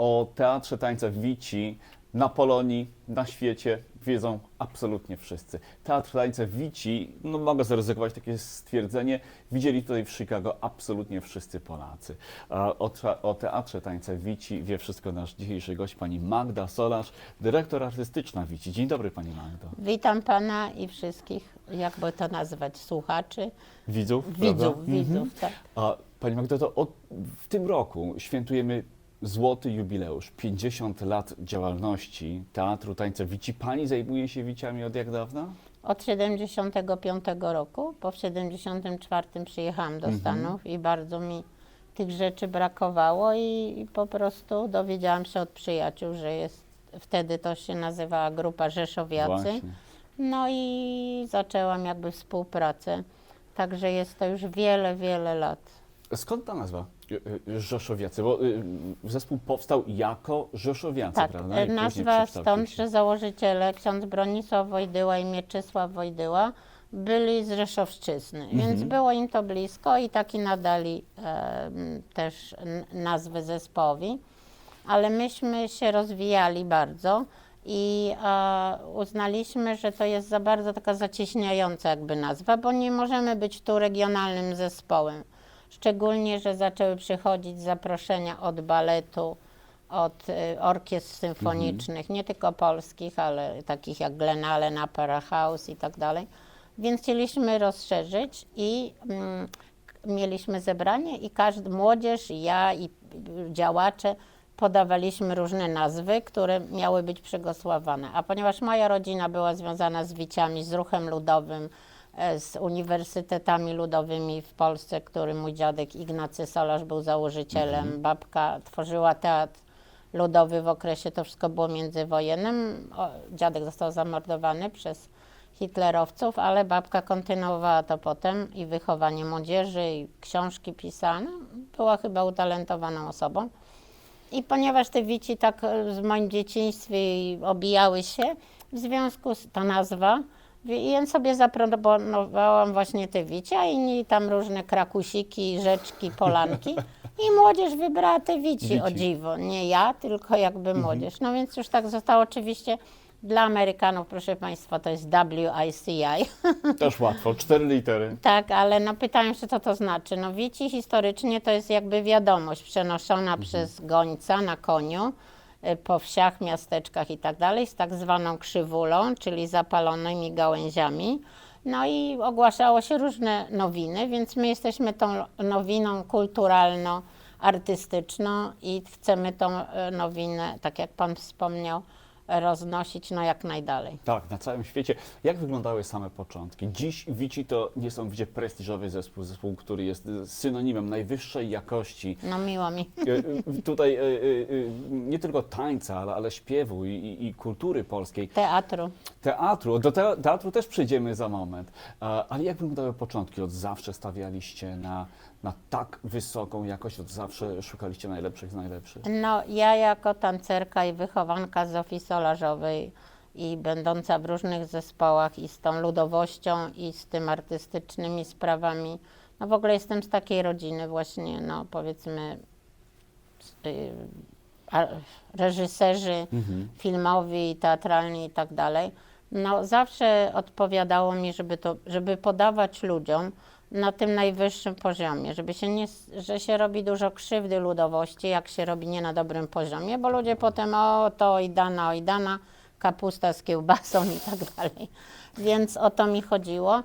o teatrze tańca Wici na Polonii, na świecie wiedzą absolutnie wszyscy. Teatr tańca Wici, no mogę zaryzykować takie stwierdzenie, widzieli tutaj w Chicago absolutnie wszyscy Polacy. O, o teatrze tańca Wici wie wszystko nasz dzisiejszy gość, pani Magda Solarz, dyrektor artystyczna Wici. Dzień dobry pani Magdo. Witam pana i wszystkich, jakby to nazwać, słuchaczy, Widzów, prawda? widzów, Mhm. widzów, tak. A Pani Magdo, to od, w tym roku świętujemy złoty jubileusz, 50 lat działalności Teatru Tańca Wici. Pani zajmuje się wiciami od jak dawna? Od 75 roku, bo w 74 przyjechałam Mhm. do Stanów i bardzo mi tych rzeczy brakowało i, i po prostu dowiedziałam się od przyjaciół, że jest, wtedy to się nazywała Grupa Rzeszowiacy. Właśnie. No i zaczęłam jakby współpracę. Także jest to już wiele, wiele lat. Skąd ta nazwa? Y, y, Rzeszowiacy, bo y, zespół powstał jako Rzeszowiacy, Tak, prawda? I nazwa stąd, że założyciele ksiądz Bronisław Wojdyła i Mieczysław Wojdyła byli z Rzeszowszczyzny, Mhm. więc było im to blisko i taki nadali e, też nazwę zespołowi. Ale myśmy się rozwijali bardzo i e, uznaliśmy, że to jest za bardzo taka zacieśniająca jakby nazwa, bo nie możemy być tu regionalnym zespołem. Szczególnie, że zaczęły przychodzić zaproszenia od baletu, od y, orkiestr symfonicznych, nie tylko polskich, ale takich jak Glen Allen, Opera House i tak dalej. Więc chcieliśmy rozszerzyć i mm, k- mieliśmy zebranie i każdy, młodzież, i ja i y, działacze podawaliśmy różne nazwy, które miały być przegłosłowane. A ponieważ moja rodzina była związana z wiciami, z ruchem ludowym, z uniwersytetami ludowymi w Polsce, który mój dziadek Ignacy Solarz był założycielem, babka tworzyła teatr ludowy w okresie, to wszystko było międzywojennym. O, dziadek został zamordowany przez hitlerowców, ale babka kontynuowała to potem i wychowanie młodzieży, i książki pisane. Była chyba utalentowaną osobą. I ponieważ te wici tak e, w moim dzieciństwie obijały się, w związku z ta nazwa, i ja sobie zaproponowałam właśnie te wici, a inni tam różne krakusiki, rzeczki, polanki. I młodzież wybrała te wici, o Wici. dziwo. Nie ja, tylko jakby młodzież. No więc już tak zostało oczywiście. Dla Amerykanów, proszę Państwa, to jest WICI. Też łatwo, cztery litery. Tak, ale no pytają się, co to znaczy. No wici historycznie to jest jakby wiadomość przenoszona przez gońca na koniu po wsiach, miasteczkach i tak z tak zwaną krzywulą, czyli zapalonymi gałęziami. No i ogłaszało się różne nowiny, więc my jesteśmy tą nowiną kulturalno-artystyczną i chcemy tą e, nowinę, tak jak Pan wspomniał, roznosić no jak najdalej. Tak, na całym świecie. Jak wyglądały same początki? Dziś Wici to nie są gdzie prestiżowy zespół, zespół, który jest synonimem najwyższej jakości No miło mi. E, e, Tutaj e, nie tylko tańca, ale, ale śpiewu i, i, kultury polskiej, Teatru. teatru. Do te, teatru też przejdziemy za moment. Ale jak wyglądały początki? Od zawsze stawialiście na, na tak wysoką jakość, od zawsze szukaliście najlepszych z najlepszych. No, ja jako tancerka i wychowanka Zofii Solarzowej i będąca w różnych zespołach i z tą ludowością i z tym artystycznymi sprawami, no w ogóle jestem z takiej rodziny właśnie, no powiedzmy, z- y, a- reżyserzy filmowi, teatralni i tak dalej. No zawsze odpowiadało mi, żeby to, żeby podawać ludziom na tym najwyższym poziomie, żeby się nie, że się robi dużo krzywdy ludowości, jak się robi nie na dobrym poziomie, bo ludzie potem o to oj dana, oj dana, kapusta z kiełbasą i tak dalej. Więc o to mi chodziło.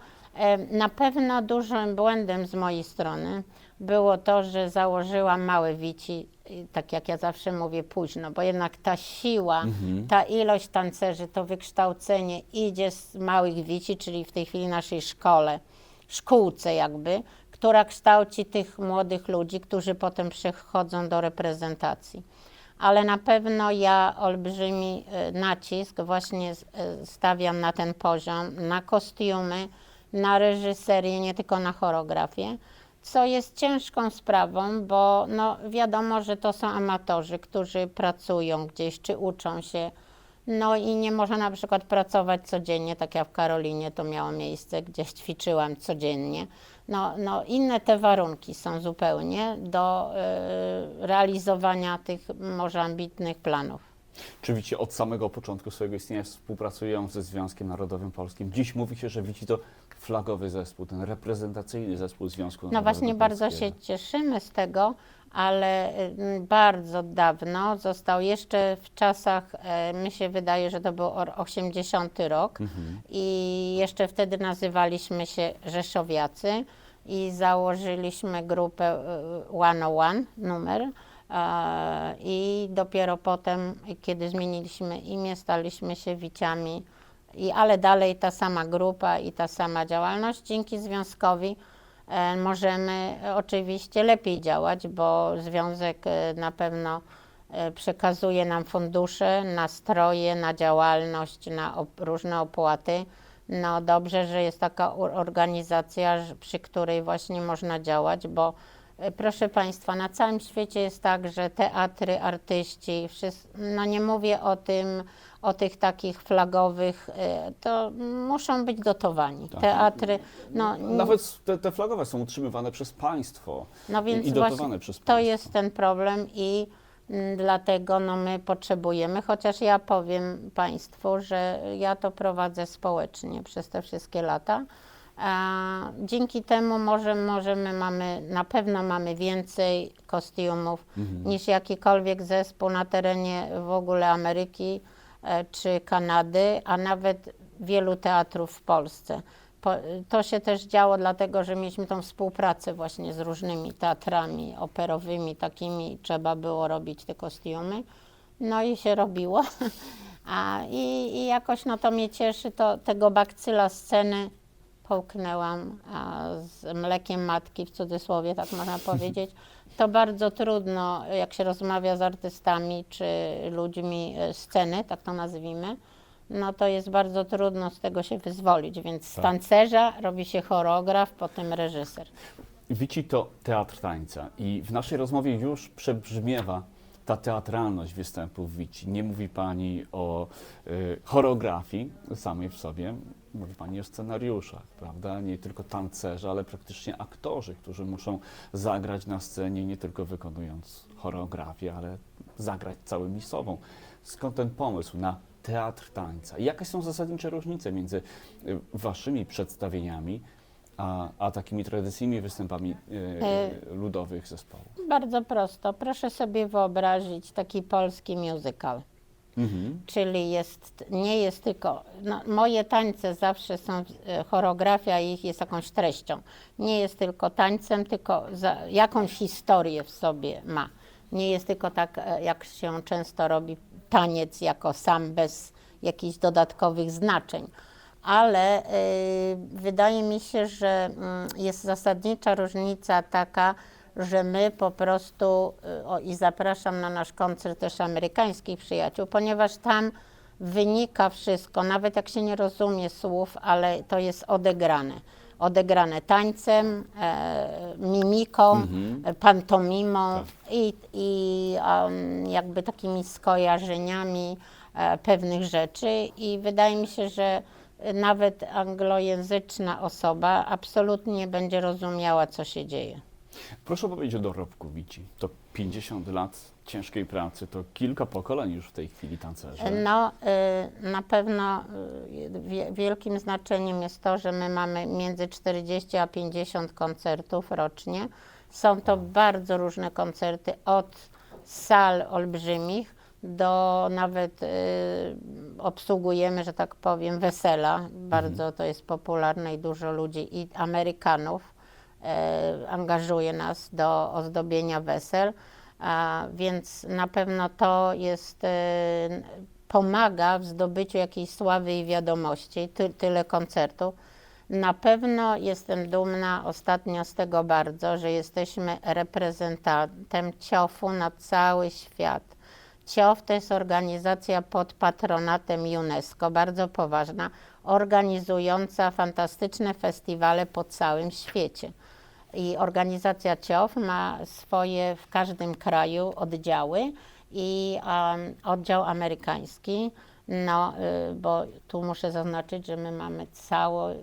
Na pewno dużym błędem z mojej strony było to, że założyłam małe wici, i tak jak ja zawsze mówię, późno, bo jednak ta siła, ta ilość tancerzy, to wykształcenie idzie z małych wici, czyli w tej chwili naszej szkole, szkółce jakby, która kształci tych młodych ludzi, którzy potem przechodzą do reprezentacji. Ale na pewno ja olbrzymi e, nacisk właśnie e, stawiam na ten poziom, na kostiumy, na reżyserię, nie tylko na choreografię, co jest ciężką sprawą, bo no wiadomo, że to są amatorzy, którzy pracują gdzieś czy uczą się No i nie można na przykład pracować codziennie, tak jak w Karolinie to miało miejsce, gdzie ćwiczyłam codziennie. No, no inne te warunki są zupełnie do y, realizowania tych może ambitnych planów. Czy Wici od samego początku swojego istnienia współpracują ze Związkiem Narodowym Polskim? Dziś mówi się, że Wici to flagowy zespół, ten reprezentacyjny zespół Związku No Narodowego właśnie bardzo się Polskiego. cieszymy z tego, ale y, bardzo dawno został jeszcze w czasach, e, mi się wydaje, że to był or- 80 rok Mhm. i jeszcze wtedy nazywaliśmy się Rzeszowiacy i założyliśmy grupę y, 101 numer e, i dopiero potem, kiedy zmieniliśmy imię, staliśmy się Wiciami i, ale dalej ta sama grupa i ta sama działalność. Dzięki związkowi możemy e, oczywiście lepiej działać, bo związek e, na pewno e, przekazuje nam fundusze na stroje, na działalność, na różne opłaty. No dobrze, że jest taka organizacja, przy której właśnie można działać, bo proszę Państwa, na całym świecie jest tak, że teatry, artyści, wszyscy, no nie mówię o tym, o tych takich flagowych, e, to muszą być dotowani. Tak. Teatry, no, n- Nawet te, te flagowe są utrzymywane przez państwo no i, więc i właśnie dotowane przez to państwo. jest ten problem i mm, dlatego no, my potrzebujemy, chociaż ja powiem Państwu, że ja to prowadzę społecznie przez te wszystkie lata. A dzięki temu może, możemy mamy, na pewno mamy więcej kostiumów Mhm. niż jakikolwiek zespół na terenie w ogóle Ameryki czy Kanady, a nawet wielu teatrów w Polsce. Po, to się też działo dlatego, że mieliśmy tą współpracę właśnie z różnymi teatrami operowymi, takimi trzeba było robić te kostiumy. No i się robiło. A, i, I jakoś no to mnie cieszy, to tego bakcyla sceny połknęłam a, z mlekiem matki, w cudzysłowie tak można powiedzieć. To bardzo trudno, jak się rozmawia z artystami czy ludźmi e, sceny, tak to nazwijmy, no to jest bardzo trudno z tego się wyzwolić, więc z Tak. tancerza robi się choreograf, potem reżyser. Wici to teatr tańca i w naszej rozmowie już przebrzmiewa ta teatralność występów Wici. Nie mówi Pani o y, choreografii samej w sobie, mówi Pani o scenariuszach, prawda? Nie tylko tancerze, ale praktycznie aktorzy, którzy muszą zagrać na scenie, nie tylko wykonując choreografię, ale zagrać całymi sobą. Skąd ten pomysł na teatr tańca? Jakie są zasadnicze różnice między y, Waszymi przedstawieniami a, a takimi tradycyjnymi występami y, ludowych zespołów. Bardzo prosto. Proszę sobie wyobrazić taki polski musical. Mhm. Czyli jest, nie jest tylko, no, moje tańce zawsze są, e, choreografia ich jest jakąś treścią. Nie jest tylko tańcem, tylko za, jakąś historię w sobie ma. Nie jest tylko tak, e, jak się często robi, taniec jako sam, bez jakichś dodatkowych znaczeń. Ale e, wydaje mi się, że mm, jest zasadnicza różnica taka, że my po prostu, y, o, i zapraszam na nasz koncert też amerykańskich przyjaciół, ponieważ tam wynika wszystko, nawet jak się nie rozumie słów, ale to jest odegrane. Odegrane tańcem, e, mimiką, Mhm. pantomimą Tak. i, i em, jakby takimi skojarzeniami e, pewnych rzeczy i wydaje mi się, że nawet anglojęzyczna osoba absolutnie nie będzie rozumiała, co się dzieje. Proszę powiedzieć o dorobku Wici. To 50 lat ciężkiej pracy, to kilka pokoleń już w tej chwili tancerzy. No, y, na pewno y, wie- wielkim znaczeniem jest to, że my mamy między 40 a 50 koncertów rocznie. Są to bardzo różne koncerty, od sal olbrzymich do nawet y, obsługujemy, że tak powiem, wesela. Bardzo to jest popularne i dużo ludzi i Amerykanów e, angażuje nas do ozdobienia wesel, a, więc na pewno to jest, e, pomaga w zdobyciu jakiejś sławy i wiadomości, ty, tyle koncertów. Na pewno jestem dumna ostatnio z tego bardzo, że jesteśmy reprezentantem CIOF-u na cały świat. CIOF to jest organizacja pod patronatem UNESCO, bardzo poważna, organizująca fantastyczne festiwale po całym świecie. I organizacja CIOF ma swoje w każdym kraju oddziały i um, oddział amerykański No, y, bo tu muszę zaznaczyć, że my mamy całe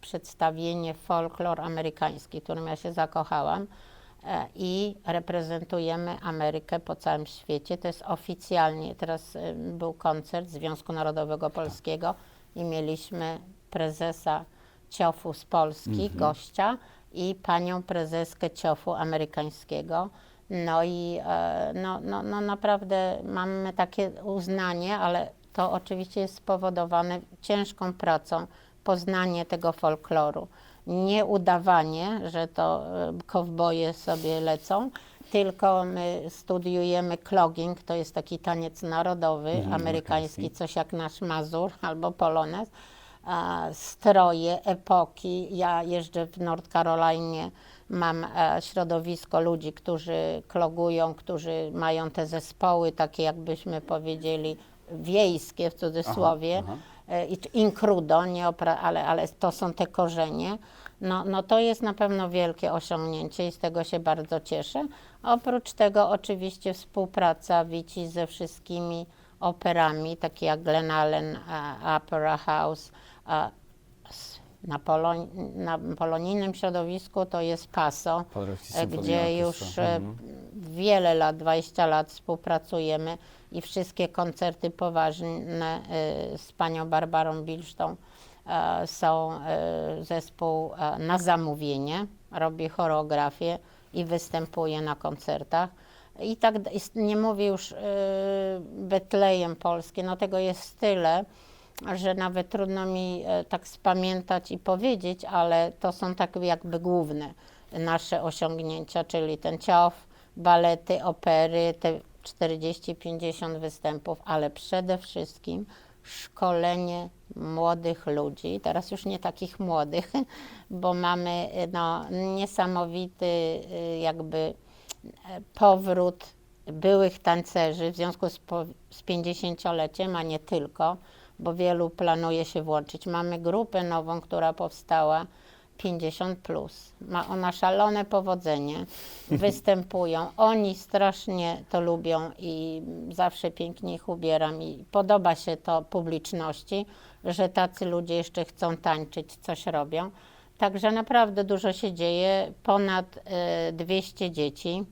przedstawienie folklor amerykański, którym ja się zakochałam i reprezentujemy Amerykę po całym świecie. To jest oficjalnie, teraz y, był koncert Związku Narodowego Polskiego i mieliśmy prezesa CIOF-u z Polski, gościa i panią prezeskę CIOF-u amerykańskiego. No i e, no, no, no naprawdę mamy takie uznanie, ale to oczywiście jest spowodowane ciężką pracą, poznanie tego folkloru. Nie udawanie, że to e, kowboje sobie lecą, tylko my studiujemy clogging, to jest taki taniec narodowy, Mhm, amerykański, amerykański. coś jak nasz Mazur albo Polonez. A, stroje, epoki. Ja jeżdżę w North Carolinie, mam e, środowisko ludzi, którzy klogują, którzy mają te zespoły, takie jakbyśmy powiedzieli wiejskie w cudzysłowie, aha. czy inkrudo, nie opra- ale, ale to są te korzenie. No, no to jest na pewno wielkie osiągnięcie i z tego się bardzo cieszę. Oprócz tego oczywiście współpraca Wici ze wszystkimi operami, takie jak Glen Allen e, Opera House. e, Na, polo- na polonijnym środowisku to jest PASO, e, gdzie już e, Mhm. wiele lat, 20 lat współpracujemy i wszystkie koncerty poważne e, z panią Barbarą Bilsztą są zespół na zamówienie, robi choreografię i występuje na koncertach. I tak nie mówię już Betlejem polskie, no tego jest tyle, że nawet trudno mi e, tak spamiętać i powiedzieć, ale to są tak jakby główne nasze osiągnięcia, czyli ten ciof, balety, opery, te 40-50 występów, ale przede wszystkim szkolenie młodych ludzi, teraz już nie takich młodych, bo mamy e, no, niesamowity y, jakby e, powrót byłych tancerzy w związku z, z 50-leciem, a nie tylko, bo wielu planuje się włączyć. Mamy grupę nową, która powstała 50 plus. Ma ona szalone powodzenie, występują. Oni strasznie to lubią i zawsze pięknie ich ubieram i podoba się to publiczności, że tacy ludzie jeszcze chcą tańczyć, coś robią. Także naprawdę dużo się dzieje, ponad e, 200 dzieci.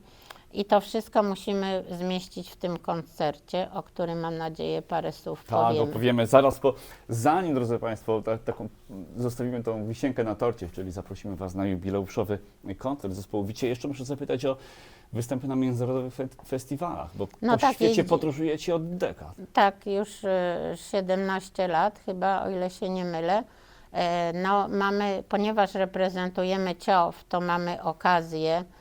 I to wszystko musimy zmieścić w tym koncercie, o którym mam nadzieję parę słów Tak, powiemy. opowiemy zaraz po. Zanim, drodzy Państwo, ta, taką, zostawimy tą wisienkę na torcie, czyli zaprosimy Was na jubileuszowy koncert zespołu Wicie. Jeszcze muszę zapytać o występy na międzynarodowych fe- festiwalach, bo No po tak, świecie podróżujecie od dekad. Tak, już e, 17 lat chyba, o ile się nie mylę. E, No, mamy, ponieważ reprezentujemy CIOF, to mamy okazję e,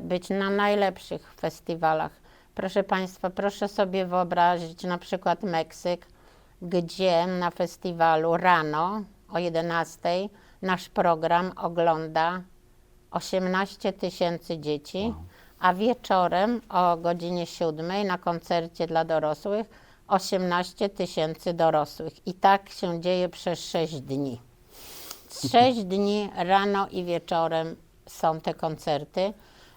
być na najlepszych festiwalach. Proszę Państwa, proszę sobie wyobrazić na przykład Meksyk, gdzie na festiwalu rano o 11 nasz program ogląda 18 tysięcy dzieci, a wieczorem o godzinie 7 na koncercie dla dorosłych 18 tysięcy dorosłych. I tak się dzieje przez 6 dni. 6 dni rano i wieczorem są te koncerty.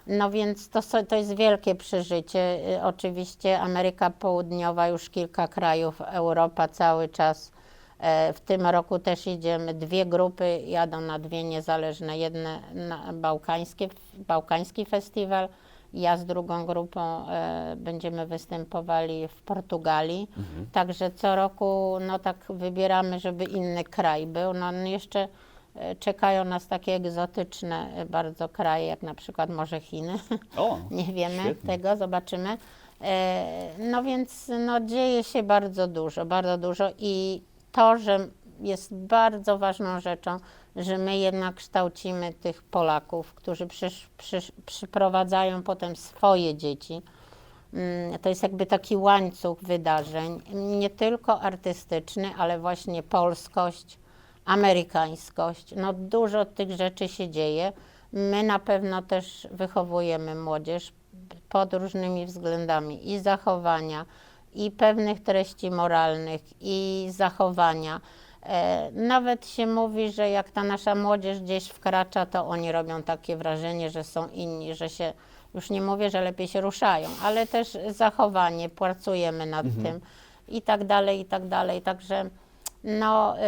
No więc to, to jest wielkie przeżycie. Y, Oczywiście Ameryka Południowa, już kilka krajów, Europa cały czas. E, W tym roku też idziemy, dwie grupy jadą na dwie niezależne, jedne na bałkańskie, bałkański festiwal, ja z drugą grupą e, będziemy występowali w Portugalii. Także co roku no tak wybieramy, żeby inny kraj był. No jeszcze e, czekają nas takie egzotyczne bardzo kraje, jak na przykład może Chiny. O, Nie wiemy świetnie. tego, zobaczymy. E, No więc no, dzieje się bardzo dużo, bardzo dużo i to, że jest bardzo ważną rzeczą, że my jednak kształcimy tych Polaków, którzy przyprowadzają potem swoje dzieci. Mm, To jest jakby taki łańcuch wydarzeń, nie tylko artystyczny, ale właśnie polskość, amerykańskość. No dużo tych rzeczy się dzieje. My na pewno też wychowujemy młodzież pod różnymi względami i zachowania, i pewnych treści moralnych, i zachowania. E, Nawet się mówi, że jak ta nasza młodzież gdzieś wkracza, to oni robią takie wrażenie, że są inni, że się, już nie mówię, że lepiej się ruszają, ale też zachowanie, pracujemy nad tym. i tak dalej, i tak dalej. Także no, y,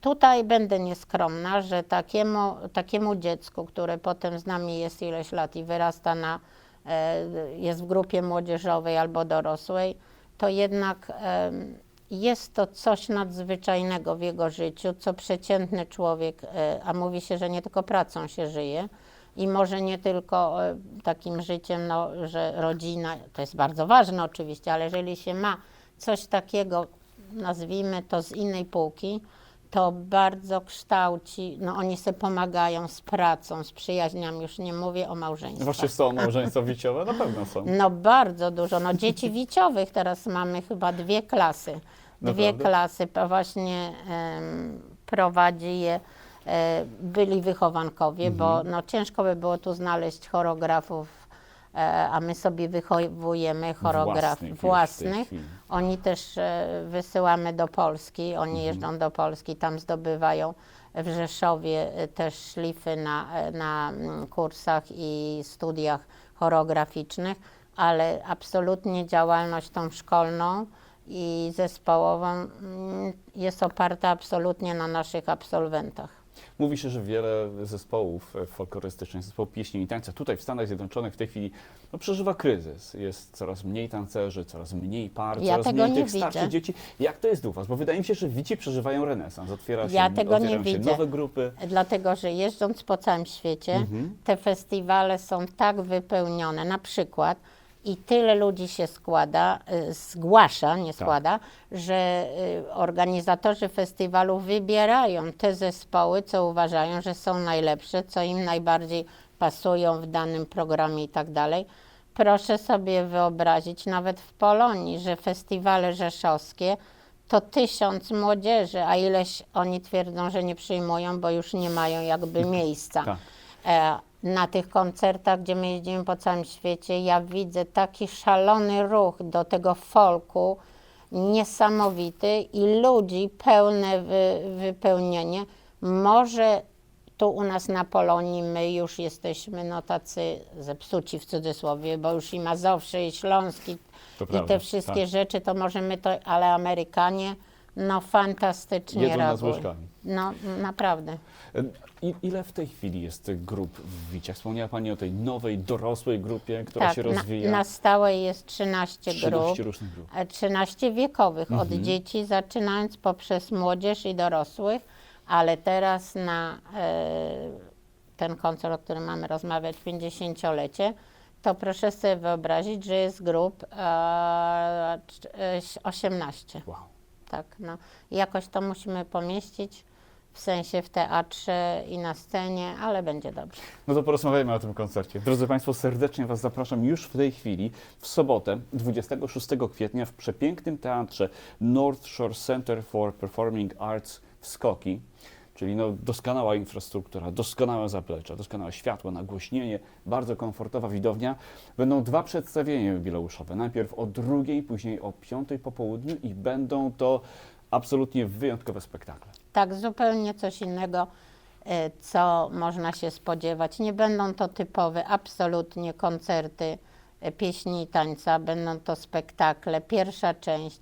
tutaj będę nieskromna, że takiemu, takiemu dziecku, które potem z nami jest ileś lat i wyrasta na, e, jest w grupie młodzieżowej albo dorosłej, to jednak em, jest to coś nadzwyczajnego w jego życiu, co przeciętny człowiek, a mówi się, że nie tylko pracą się żyje, i może nie tylko takim życiem, no, że rodzina, to jest bardzo ważne oczywiście, ale jeżeli się ma coś takiego, nazwijmy to z innej półki, to bardzo kształci, no oni sobie pomagają z pracą, z przyjaźniami, już nie mówię o małżeństwach. Właśnie są małżeństwa wiciowe? Na pewno są. No bardzo dużo. No dzieci wiciowych teraz mamy chyba dwie klasy. Dwie Naprawdę? klasy. Właśnie em, prowadzi je e, byli wychowankowie, bo Mhm. no, ciężko by było tu znaleźć choreografów, a my sobie wychowujemy choreografów Własnych własnych. Oni też e, wysyłamy do Polski, oni Mhm. jeżdżą do Polski, tam zdobywają w Rzeszowie e, też szlify na, e, na mm, kursach i studiach choreograficznych, ale absolutnie działalność tą szkolną i zespołową mm, jest oparta absolutnie na naszych absolwentach. Mówi się, że wiele zespołów e, folklorystycznych, zespołów pieśni i tańca tutaj w Stanach Zjednoczonych w tej chwili no, przeżywa kryzys. Jest coraz mniej tancerzy, coraz mniej par, Ja coraz mniej nie tych starszych widzę. dzieci. Jak to jest u Was? Bo wydaje mi się, że wici przeżywają renesans. Otwiera się, Ja tego nie się widzę. nowe grupy. Dlatego, że jeżdżąc po całym świecie, Mhm. te festiwale są tak wypełnione, na przykład, i tyle ludzi się składa, y, zgłasza, nie Tak. składa, że y, organizatorzy festiwalu wybierają te zespoły, co uważają, że są najlepsze, co im najbardziej pasują w danym programie i tak dalej. Proszę sobie wyobrazić, nawet w Polonii, że festiwale rzeszowskie to tysiąc młodzieży, a ileś oni twierdzą, że nie przyjmują, bo już nie mają jakby miejsca. Tak. Na tych koncertach, gdzie my jeździmy po całym świecie, ja widzę taki szalony ruch do tego folku, niesamowity i ludzi pełne wy, wypełnienie. Może tu u nas na Polonii my już jesteśmy no tacy zepsuci w cudzysłowie, bo już i Mazowsze, i Śląski, To i prawda, te wszystkie tak. rzeczy, to możemy to, ale Amerykanie, no fantastycznie Jedzą nas łyżkami. No naprawdę. E, I, ile w tej chwili jest tych grup w Wiciach? Wspomniała Pani o tej nowej, dorosłej grupie, która się tak, rozwija. Na, na stałe jest 13, 13 grup, różnych grup. e, 13 wiekowych, od Mhm. dzieci zaczynając poprzez młodzież i dorosłych, ale teraz na e, ten koncert, o którym mamy rozmawiać, 50-lecie, to proszę sobie wyobrazić, że jest grup e, cz- e, 18. Wow. Tak, no. Jakoś to musimy pomieścić, w sensie w teatrze i na scenie, ale będzie dobrze. No to porozmawiajmy o tym koncercie. Drodzy Państwo, serdecznie Was zapraszam już w tej chwili, w sobotę, 26 kwietnia w przepięknym teatrze North Shore Center for Performing Arts w Skoki. Czyli no, doskonała infrastruktura, doskonałe zaplecze, doskonałe światło, nagłośnienie, bardzo komfortowa widownia. Będą dwa przedstawienia jubileuszowe. Najpierw o drugiej, później o piątej po południu i będą to absolutnie wyjątkowe spektakle. Tak, zupełnie coś innego, e, co można się spodziewać. Nie będą to typowe, absolutnie koncerty e, pieśni i tańca, będą to spektakle. Pierwsza część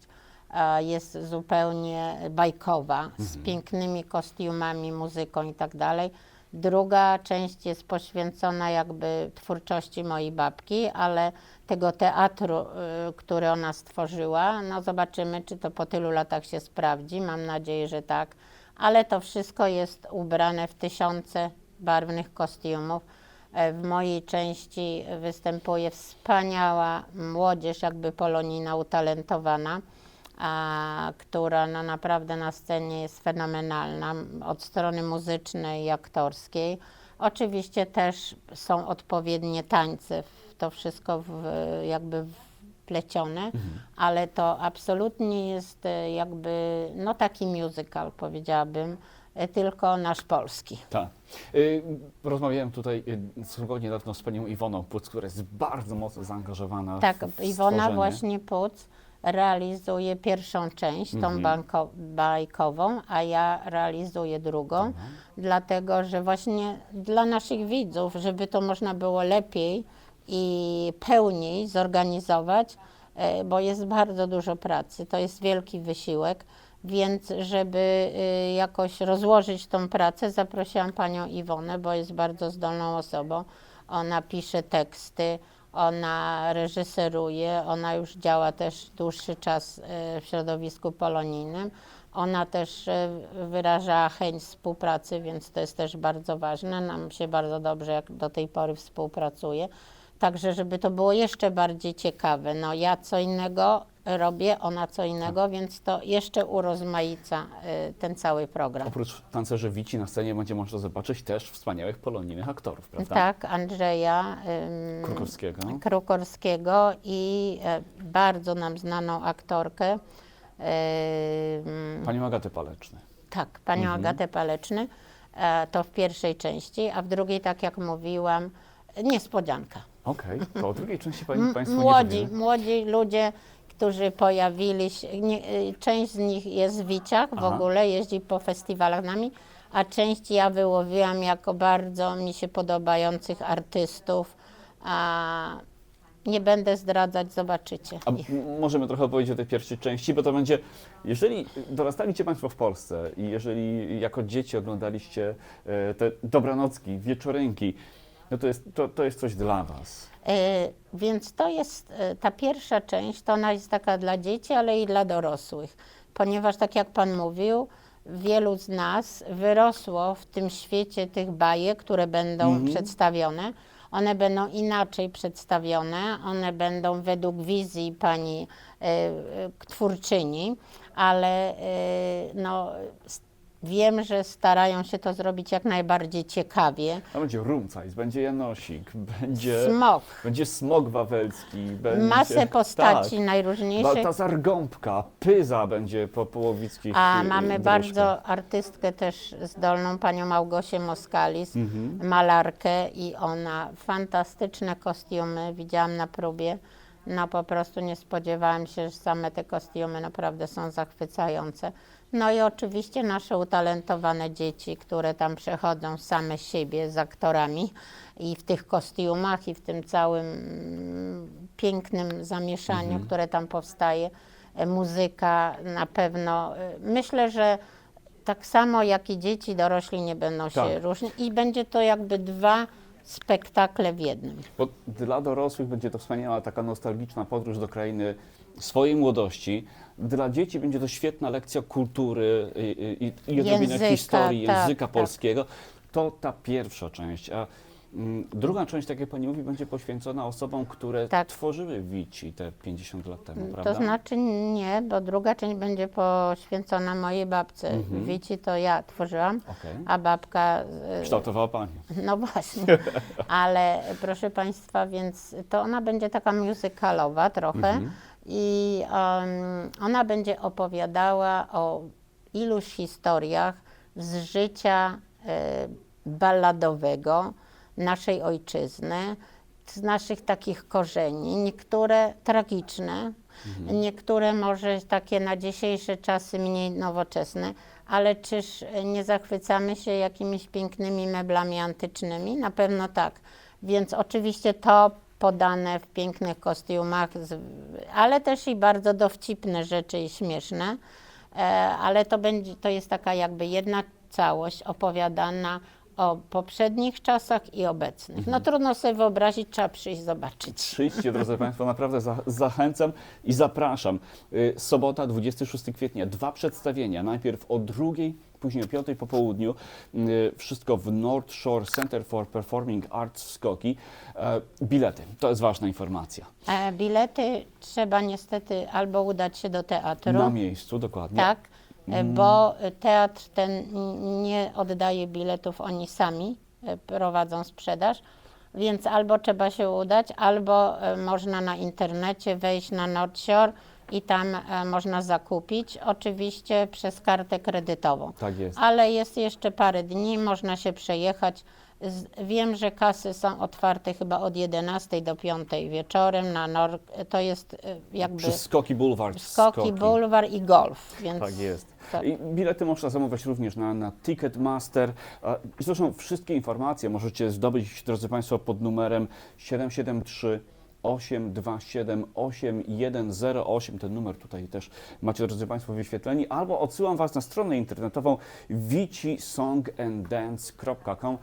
jest zupełnie bajkowa, z pięknymi kostiumami, muzyką i tak dalej. Druga część jest poświęcona jakby twórczości mojej babki, ale tego teatru, y, który ona stworzyła, no zobaczymy, czy to po tylu latach się sprawdzi. Mam nadzieję, że tak. Ale to wszystko jest ubrane w tysiące barwnych kostiumów. E, W mojej części występuje wspaniała młodzież, jakby polonijna, utalentowana a, która no, naprawdę na scenie jest fenomenalna od strony muzycznej i aktorskiej. Oczywiście też są odpowiednie tańce, to wszystko w, jakby wplecione, ale to absolutnie jest e, jakby no taki musical powiedziałabym, e, tylko nasz polski. Tak. Y, Rozmawiałem tutaj stosunkowo niedawno z panią Iwoną Puc, która jest bardzo mocno zaangażowana Tak, w, w Iwona stworzenie. właśnie Puc realizuje pierwszą część, tą Mhm. banko, bajkową, a ja realizuję drugą, dlatego że właśnie dla naszych widzów, żeby to można było lepiej i pełniej zorganizować, e, bo jest bardzo dużo pracy, to jest wielki wysiłek, więc żeby y, jakoś rozłożyć tą pracę, zaprosiłam panią Iwonę, bo jest bardzo zdolną osobą. Ona pisze teksty, ona reżyseruje, ona już działa też dłuższy czas e, w środowisku polonijnym. Ona też e, wyraża chęć współpracy, więc to jest też bardzo ważne. Nam się bardzo dobrze jak do tej pory współpracuje. Także, żeby to było jeszcze bardziej ciekawe. No ja co innego robię, ona co innego, więc to jeszcze urozmaica e, ten cały program. Oprócz tancerzy Wici na scenie będzie można zobaczyć też wspaniałych polonijnych aktorów, prawda? Tak, Andrzeja ym, Krukowskiego. Krukorskiego i e, bardzo nam znaną aktorkę. ym, Panią Agatę Paleczny. Tak, panią Mhm. Agatę Paleczny. E, to w pierwszej części, a w drugiej, tak jak mówiłam, niespodzianka. Okej, to o drugiej części pani, Państwo nie młodzi, młodzi ludzie, którzy pojawili się, nie, y, część z nich jest w Wiciach w Aha. ogóle, jeździ po festiwalach nami, a część ja wyłowiłam jako bardzo mi się podobających artystów. A nie będę zdradzać, zobaczycie. A ich. m- możemy trochę powiedzieć o tej pierwszej części, bo to będzie, jeżeli dorastaliście Państwo w Polsce i jeżeli jako dzieci oglądaliście e, te dobranocki, wieczorynki, no to jest, to, to jest coś dla Was. E, Więc to jest e, ta pierwsza część, to ona jest taka dla dzieci, ale i dla dorosłych, ponieważ tak jak Pan mówił, wielu z nas wyrosło w tym świecie tych bajek, które będą przedstawione. One będą inaczej przedstawione, one będą według wizji pani e, e, twórczyni, ale e, no, wiem, że starają się to zrobić jak najbardziej ciekawie. Tam będzie Rumcajs, będzie Janosik, będzie, Smok. będzie Smok Wawelski, będzie... Masę postaci Tak. najróżniejszych. Baltazar Gąbka, Pyza będzie po połowickich A y, mamy dróżkach. bardzo artystkę też zdolną, panią Małgosię Moskalis, Mhm. malarkę i ona fantastyczne kostiumy widziałam na próbie. No po prostu nie spodziewałam się, że same te kostiumy naprawdę są zachwycające. No i oczywiście nasze utalentowane dzieci, które tam przechodzą same siebie z aktorami i w tych kostiumach i w tym całym mm, pięknym zamieszaniu, które tam powstaje. E, Muzyka na pewno. e, Myślę, że tak samo jak i dzieci, dorośli nie będą się Tak. różnić i będzie to jakby dwa spektakle w jednym. Bo dla dorosłych będzie to wspaniała taka nostalgiczna podróż do krainy swojej młodości. Dla dzieci będzie to świetna lekcja kultury i, i, i odrobinę Języka, historii, tak, języka tak. polskiego. To ta pierwsza część. A druga część, tak jak Pani mówi, będzie poświęcona osobom, które Tak. tworzyły Wici te 50 lat temu, prawda? To znaczy nie, bo druga część będzie poświęcona mojej babce. Mhm. Wici to ja tworzyłam, Okej. a babka. e, Kształtowała Pani. No właśnie, ale proszę Państwa, więc to ona będzie taka musicalowa trochę Mhm. i em, ona będzie opowiadała o iluś historiach z życia e, balladowego naszej ojczyzny, z naszych takich korzeni, niektóre tragiczne, niektóre może takie na dzisiejsze czasy mniej nowoczesne, ale czyż nie zachwycamy się jakimiś pięknymi meblami antycznymi? Na pewno tak. Więc oczywiście to podane w pięknych kostiumach, ale też i bardzo dowcipne rzeczy i śmieszne. E, ale to, będzie, to jest taka jakby jedna całość opowiadana o poprzednich czasach i obecnych. No trudno sobie wyobrazić, trzeba przyjść zobaczyć. Przyjdźcie, drodzy Państwo, naprawdę za, zachęcam i zapraszam. Y, Sobota, 26 kwietnia, dwa przedstawienia. Najpierw o drugiej, później o piątej po południu. Y, Wszystko w North Shore Center for Performing Arts w Skoki. E, Bilety, to jest ważna informacja. E, bilety trzeba niestety albo udać się do teatru, Na miejscu, dokładnie. tak, bo teatr ten nie oddaje biletów, oni sami e, prowadzą sprzedaż, więc albo trzeba się udać, albo e, można na internecie wejść na North Shore i tam e, można zakupić, oczywiście przez kartę kredytową. Tak jest. Ale jest jeszcze parę dni, można się przejechać. Wiem, że kasy są otwarte chyba od 11 do 5 wieczorem na Nor- to jest e, jakby Przy Skoki Boulevard. skoki, bulwar i golf, więc Tak jest. tak. I bilety można zamówić również na, na Ticketmaster. Zresztą wszystkie informacje możecie zdobyć, drodzy Państwo, pod numerem 773 827 8108. Ten numer tutaj też macie, drodzy Państwo, wyświetleni. Albo odsyłam Was na stronę internetową vicisonganddance.com.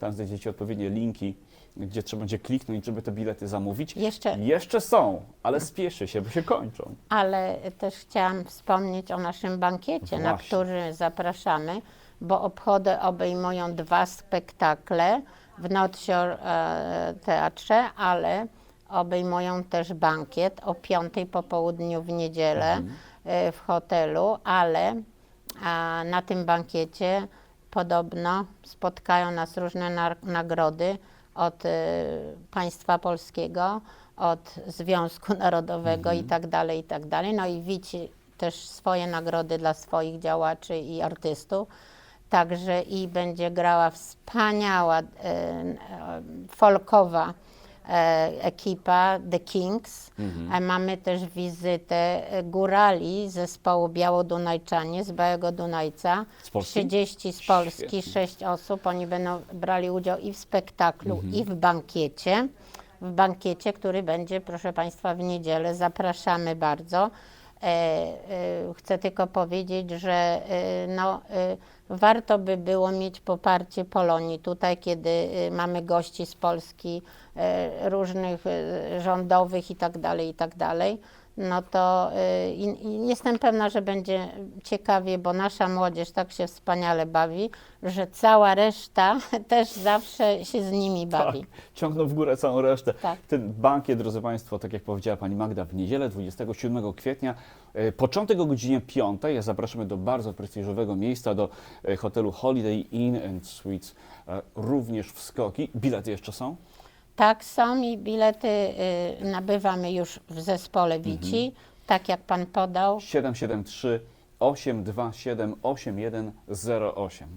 Tam znajdziecie odpowiednie linki, gdzie trzeba będzie kliknąć, żeby te bilety zamówić. Jeszcze Jeszcze są, ale spieszy się, bo się kończą. Ale też chciałam wspomnieć o naszym bankiecie, na Właśnie. który zapraszamy, bo obchody obejmują dwa spektakle w North Shore e, Teatrze, ale obejmują też bankiet o piątej po południu w niedzielę e, w hotelu, ale a, na tym bankiecie podobno spotkają nas różne na, nagrody od e, państwa polskiego, od Związku Narodowego i tak dalej, i tak dalej. No i wici też swoje nagrody dla swoich działaczy i artystów. Także i będzie grała wspaniała e, e, folkowa ekipa The Kings. E, Mamy też wizytę e, górali zespołu Białodunajczanie z Białego Dunajca. Z Polski? 30 z Polski, Świetnie. 6 osób. Oni będą brali udział i w spektaklu, i w bankiecie. W bankiecie, który będzie, proszę Państwa, w niedzielę. Zapraszamy bardzo. E, e, chcę tylko powiedzieć, że e, no, warto by było mieć poparcie Polonii. Tutaj, kiedy mamy gości z Polski, różnych rządowych i tak tak. No to i jestem pewna, że będzie ciekawie, bo nasza młodzież tak się wspaniale bawi, że cała reszta też zawsze się z nimi bawi. Tak, ciągną w górę całą resztę. Tak. Ten bankiet, drodzy Państwo, tak jak powiedziała Pani Magda, w niedzielę 27 kwietnia, e, początek o godzinie 5. Ja zapraszamy do bardzo prestiżowego miejsca, do e, hotelu Holiday Inn and Suites, e, również w Skoki. Bilety jeszcze są? Tak, są i bilety y, nabywamy już w zespole Wici, tak jak Pan podał. 773 827 8108.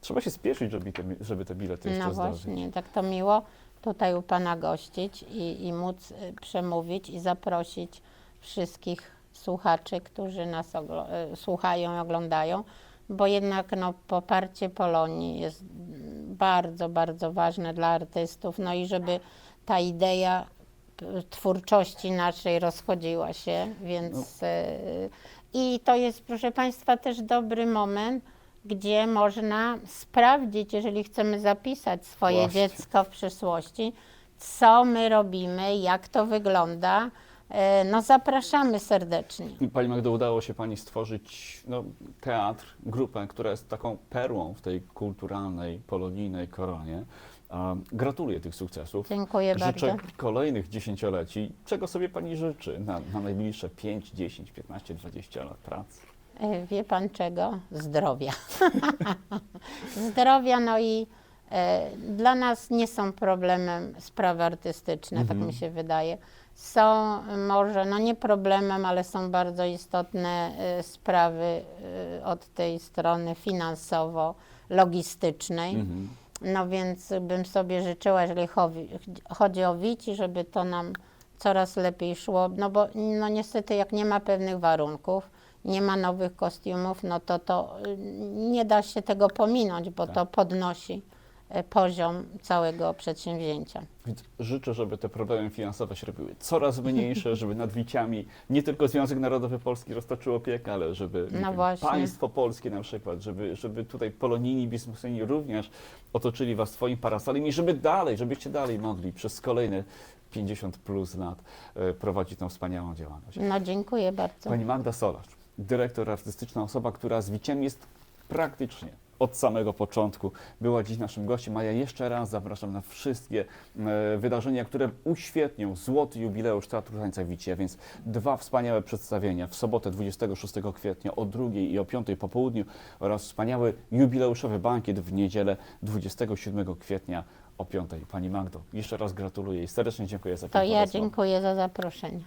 Trzeba się spieszyć, żeby te, żeby te bilety jeszcze No zdobyć. właśnie, tak to miło tutaj u Pana gościć i, i móc y, przemówić i zaprosić wszystkich słuchaczy, którzy nas oglo- y, słuchają i oglądają, bo jednak no, poparcie Polonii jest bardzo, bardzo ważne dla artystów, no i żeby ta idea twórczości naszej rozchodziła się, więc y, i to jest, proszę Państwa, też dobry moment, gdzie można sprawdzić, jeżeli chcemy zapisać swoje Właśnie. dziecko w przyszłości, co my robimy, jak to wygląda. E, No zapraszamy serdecznie. I Pani Magdo, udało się Pani stworzyć no, teatr, grupę, która jest taką perłą w tej kulturalnej, polonijnej koronie. Um, gratuluję tych sukcesów. Dziękuję Życzę bardzo. kolejnych dziesięcioleci. Czego sobie Pani życzy na, na najbliższe 5, 10, 15, 20 lat pracy? E, Wie pan czego? Zdrowia. Zdrowia, no i e, dla nas nie są problemem sprawy artystyczne, tak mi się wydaje. Są może, no nie problemem, ale są bardzo istotne e, sprawy e, od tej strony finansowo-logistycznej. Mhm. No więc bym sobie życzyła, jeżeli chodzi, o Wici, żeby to nam coraz lepiej szło, no bo no niestety jak nie ma pewnych warunków, nie ma nowych kostiumów, no to to y, nie da się tego pominąć, bo to podnosi poziom całego przedsięwzięcia. Więc życzę, żeby te problemy finansowe się robiły coraz mniejsze, żeby nad Wiciami nie tylko Związek Narodowy Polski roztoczył opiekę, ale żeby No wiem, państwo polskie na przykład, żeby, żeby tutaj polonijni biznesmeni również otoczyli Was swoim parasolem i żeby dalej, żebyście dalej mogli przez kolejne 50 plus lat e, prowadzić tą wspaniałą działalność. No dziękuję bardzo. Pani Magda Solarz, dyrektor artystyczna, osoba, która z Wiciem jest praktycznie od samego początku. Była dziś naszym gościem, a ja jeszcze raz zapraszam na wszystkie e, wydarzenia, które uświetnią złoty jubileusz Teatru Tańca Wicie, więc dwa wspaniałe przedstawienia w sobotę 26 kwietnia o 2 i o 5 po południu oraz wspaniały jubileuszowy bankiet w niedzielę 27 kwietnia o 5. Pani Magdo, jeszcze raz gratuluję i serdecznie dziękuję za To ja dziękuję za zaproszenie.